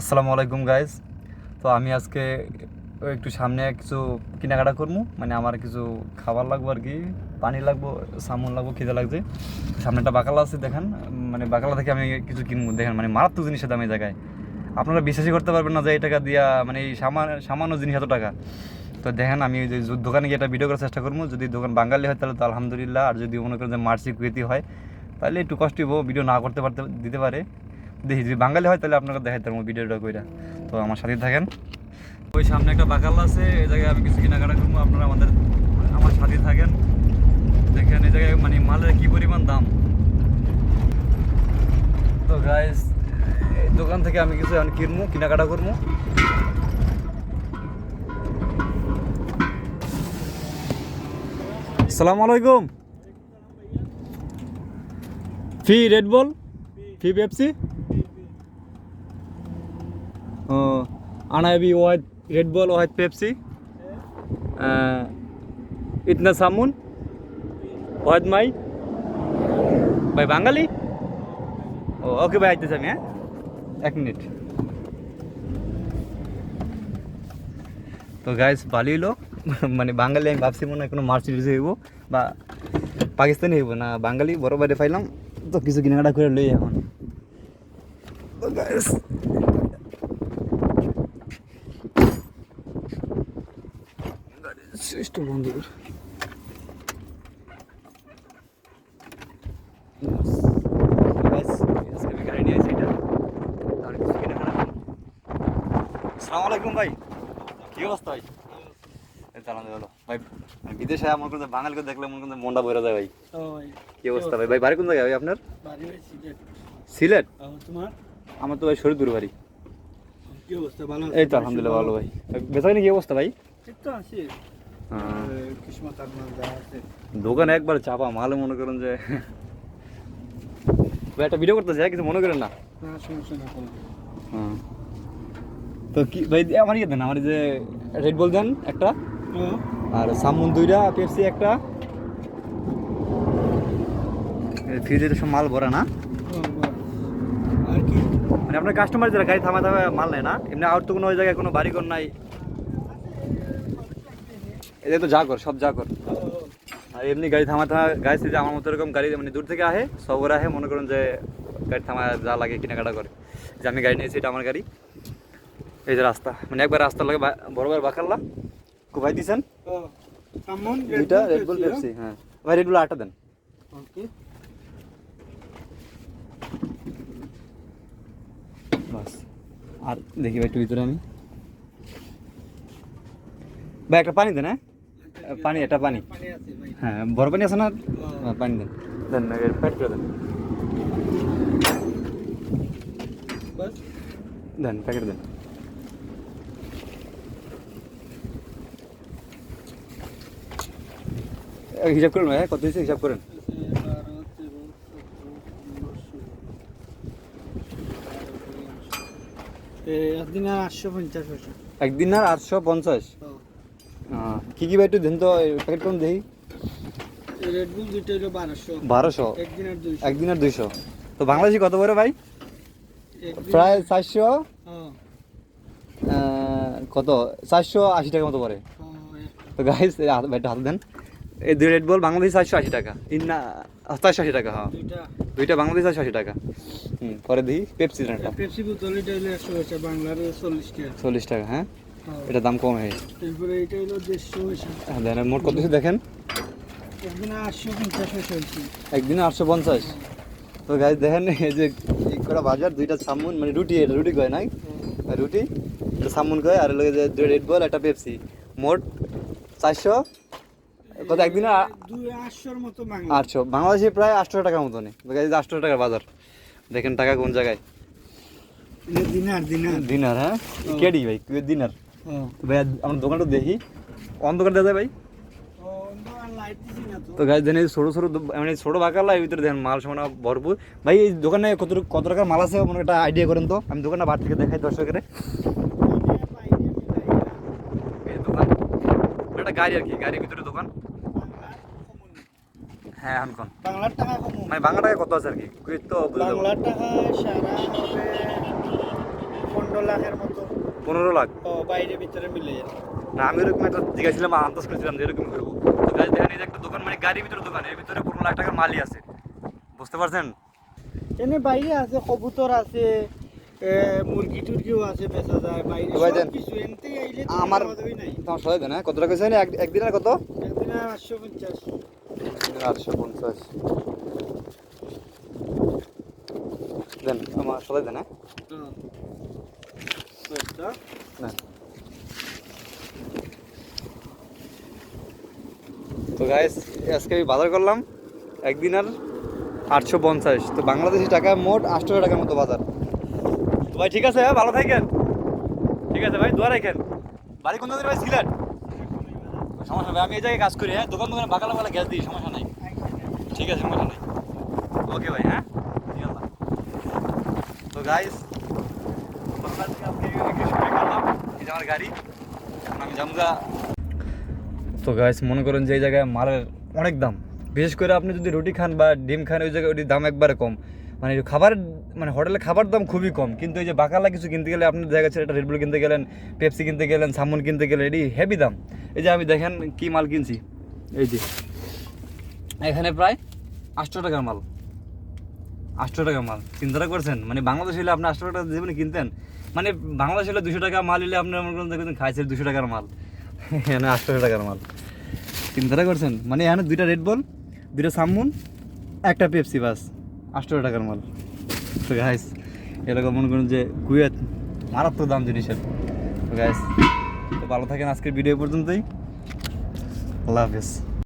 আসসালামু আলাইকুম গাইজ তো আমি আজকে একটু সামনে কিছু কেনাকাটা করব। মানে আমার কিছু খাবার লাগবো আর কি, পানি লাগবো, সামন লাগবো, খিদে লাগছে। সামনে একটা বাকালা আছে, দেখেন। মানে বাকালা থেকে আমি কিছু কিনবো, দেখেন। মানে মারাত্মক জিনিসের দাম জায়গায়। আপনারা বিশ্বাসই করতে পারবেন না যে এই টাকা দিয়া মানে এই সামান্য সামান্য জিনিস এত টাকা। তো দেখেন, আমি ওই যে দোকানে গিয়ে একটা ভিডিও করার চেষ্টা করব। যদি দোকান বাঙালি হয়, তাহলে তো আলহামদুলিল্লাহ। আর যদি মনে করেন যে মার্সি কুয়েতি হয়, তাহলে একটু কষ্ট ভিডিও না করতে পারতে দিতে পারে। দেখি যদি বাঙালি হয় তাহলে আপনাকে দেখাই তার ভিডিওটা কইরা। তো আমার সাথে থাকেন। ওই সামনে একটা বাকাল আছে এই জায়গায় আমি কিছু কেনাকাটা করব আপনারা আমাদের আমার সাথে থাকেন। দেখেন এই জায়গায় মানে মালের কি পরিমাণ দাম। তো গাইস দোকান থেকে আমি কিছু এখন কিনবো কেনাকাটা করব। সালাম আলাইকুম। ফি রেড বল? ফি পেপসি ও আনাবি wide red ball wide Pepsi ইতনা সামুন ওয়াইট মাই। ভাই বাঙালি? ও, ওকে ভাই আইতেছি আমি হ্যাঁ? এক মিনিট। তো গাইস ভালোই লোক মানে বাঙালি, আমি ভাবছি মনে হয় কোনো মার্সিডিজ হইব বা পাকিস্তানি হইব। না, বাঙালি, বড় বাইরে পাইলাম, তো কিছু কেনাকাটা করে লই এখন তো গাইস সুইচটা বন্ধ কর। আসসালামু আলাইকুম ভাই। কি অবস্থা ভাই? আলহামদুলিল্লাহ ভাই বিদেশে বাঙালিকে দেখলে মনে করতে মনটা বইরা যায় ভাই। কি অবস্থা ভাই? ভাই বাড়ি কোন জায়গায় ভাই আপনার? সিলেট। তোমার? আমার তো ভাই বাড়ি অবস্থা? এই তো আলহামদুলিল্লাহ ভালো ভাই। বেচাকিনি কি অবস্থা ভাই? ঠিক তো আছি। হ্যাঁ। দোকানে একবার চাপা মালে মনে করেন যে একটা ভিডিও করতে চাই কিছু মনে করেন না? হ্যাঁ। তো কি ভাই আমার ইয়ে দেন আমার যে রেড বল দেন একটা আর সামুন দুইটা পেপসি একটা। ফ্রিজে তো সব মাল ভরা না? আর কি? মানে আপনার কাস্টমার যারা গাড়ি থামা থামা মাল নেয় না এমনি আউট তো কোনো ওই জায়গায় কোনো বাড়ি ঘর নাই এটা তো যা কর সব যা কর। আর এমনি গাড়ি থামা থামা গাড়ি যে আমার মতো এরকম গাড়ি মানে দূর থেকে আহে সব ওরা আহে মনে করেন যে গাড়ি থামা যা লাগে কেনাকাটা করে। যে আমি গাড়ি নিয়েছি এটা আমার গাড়ি। এই যে রাস্তা মানে একবার রাস্তা লাগে বা- বড় বড় বাকাল্লা কোথায় দিছেন? দুইটা রেড বুল পেপসি হ্যাঁ। ভাই রেড বুল আটটা দেন। ওকে বাস। আর দেখি ভাই একটু ভিতরে আমি। ভাই একটা পানি দেন হ্যাঁ? পানি এটা পানি। পানি আছে ভাই হ্যাঁ বড় পানি আছে না? হ্যাঁ, পানি দেন। দেন প্যাট করে দেন। বাস। দেন প্যাকেট দেন। হিসাব করুন ভাই হ্যাঁ, কত হয়েছে হিসাব করেন। একদিন আর আটশো পঞ্চাশ একদিন আর আটশো পঞ্চাশ। কি কি ভাই একটু দেন তো প্যাকেট করুন দেখি রেড বুল দুইটা হলো বারোশো। বারোশো? একদিন আর দুইশো। তো বাংলাদেশি কত করে ভাই? প্রায় চারশো? কত? চারশো আশি টাকা মতো পড়ে। ও, তো গাইস ভাইটা হাত দেন। এই দুই রেড বল বাংলাদেশ চারশো আশি টাকা। তিন না চারশো আশি টাকা হ্যাঁ। দুইটা। বাংলাদেশ চারশো আশি টাকা। হুম পরে দিই পেপসি পেপসি বোতল বাংলার চল্লিশ টাকা। চল্লিশ টাকা হ্যাঁ। এটা দাম কম হয় তারপরে এটা হলো দেড়শো হ্যাঁ, মোট কত কিছু দেখেন? একদিন আটশো পঞ্চাশ একদিনে আটশো পঞ্চাশ। তো গাইস দেখেন এই যে এই কটা বাজার দুইটা সামুন মানে রুটি এটা রুটি কয় নাই? রুটি এটা সামুন কয় আর লগে যে দুই রেড বল একটা পেপসি মোট চারশো কত একদিনে মতো আটশো। বাংলাদেশে প্রায় আটশো টাকার মতনই। আটশো টাকার বাজার। দেখেন টাকা কোন জায়গায়। দিনার দিনার। দিনার হ্যাঁ? কেডি ভাই দিনার। ভাই আমার দোকানটা দেখি। অন্ধকার দেওয়া যায় ভাই। তো গাছ দেন এই ছোটো ছোটো মানে ছোটো বাকালা এর ভিতরে দেন মাল সমানা ভরপুর। ভাই এই দোকানে কত কত টাকার মাল আছে? মনে একটা আইডিয়া করেন তো। আমি দোকানটা বার থেকে দেখাই দর্শকের। এই দোকান। একটা গাড়ি আর কি গাড়ির ভিতরে দোকান। হ্যাঁ আনকন বাংলার টাকা মানে বাংলা টাকা কত আছে আর কি? তো বাংলার টাকা সারা হবে পনেরো পনেরো লাখের মতো। পনেরো লাখ। ও বাইরে ভিতরে মিলে না আমি এরকম একটা জিজ্ঞাসিলাম আন্দাজ করেছিলাম যে এরকম করব। তো গাছ দেখেন এই যে একটা দোকান মানে গাড়ির ভিতরে দোকান এর ভিতরে পনেরো লাখ টাকার মালই আছে। বুঝতে পারছেন? এনে বাইরে আছে কবুতর আছে এ, মুরগি টুরগিও আছে বেচা যায় বাইরে তো দেন। সব কিছু এনতে আইলে আমার- সবাই দেন হ্যাঁ? কত টাকা আটশো পঞ্চাশ। আটশো পঞ্চাশ। দেন আমার সবাই দেন হ্যাঁ? তো গাইস আজকে আমি বাজার করলাম। একদিন আর আটশো পঞ্চাশ। তো বাংলাদেশি টাকা মোট আটশো টাকার মতো বাজার। তো ভাই, ঠিক আছে, ভালো থাকেন। ঠিক আছে ভাই, দোয়া রাখেন। বাড়ি কোন ভাই? সিলেট। সমস্যা নেই, আমি এই জায়গায় কাজ করি হ্যাঁ? দোকান দোকানে বাকালা বালা গ্যাস দিই, সমস্যা নাই। ঠিক আছে, সমস্যা নাই। ওকে ভাই হ্যাঁ? তো গাড়ি। আমি তো গাইস মনে করেন যে এই জায়গায় মালের অনেক দাম। বিশেষ করে আপনি যদি রুটি খান বা ডিম খান, ওই জায়গায় ওটির দাম একবারে কম। মানে খাবারের মানে হোটেলে খাবার দাম খুবই কম। কিন্তু এই যে বাকালা কিছু কিনতে গেলে আপনি দেখা যাচ্ছে, একটা রেডবুল কিনতে গেলেন পেপসি কিনতে গেলেন সামুন কিনতে গেলেন, এটি হেভি দাম। এই যে আমি দেখেন কি মাল কিনছি। এই যে, এখানে প্রায় আটশো টাকার মাল। আটশো টাকা মাল। চিন্তাটা করছেন? মানে বাংলাদেশ হলে আপনি আটশো টাকা জীবনে কিনতেন। মানে বাংলাদেশ হলে দুশো টাকা মাল হলে আপনি মনে করেন দেখবেন খাইছেন দুশো টাকার মাল। এখানে আটশো টাকার মাল। চিন্তাটা করছেন? মানে এখানে দুইটা রেড বল দুইটা সামুন একটা পেপসি বাস। আটশো টাকার মাল। তো গাইস এরকম মনে করুন যে কুয়েত মারাত্মক দাম জিনিসের। তো গাইস তো ভালো থাকেন আজকের ভিডিও পর্যন্তই। আল্লাহ হাফেজ।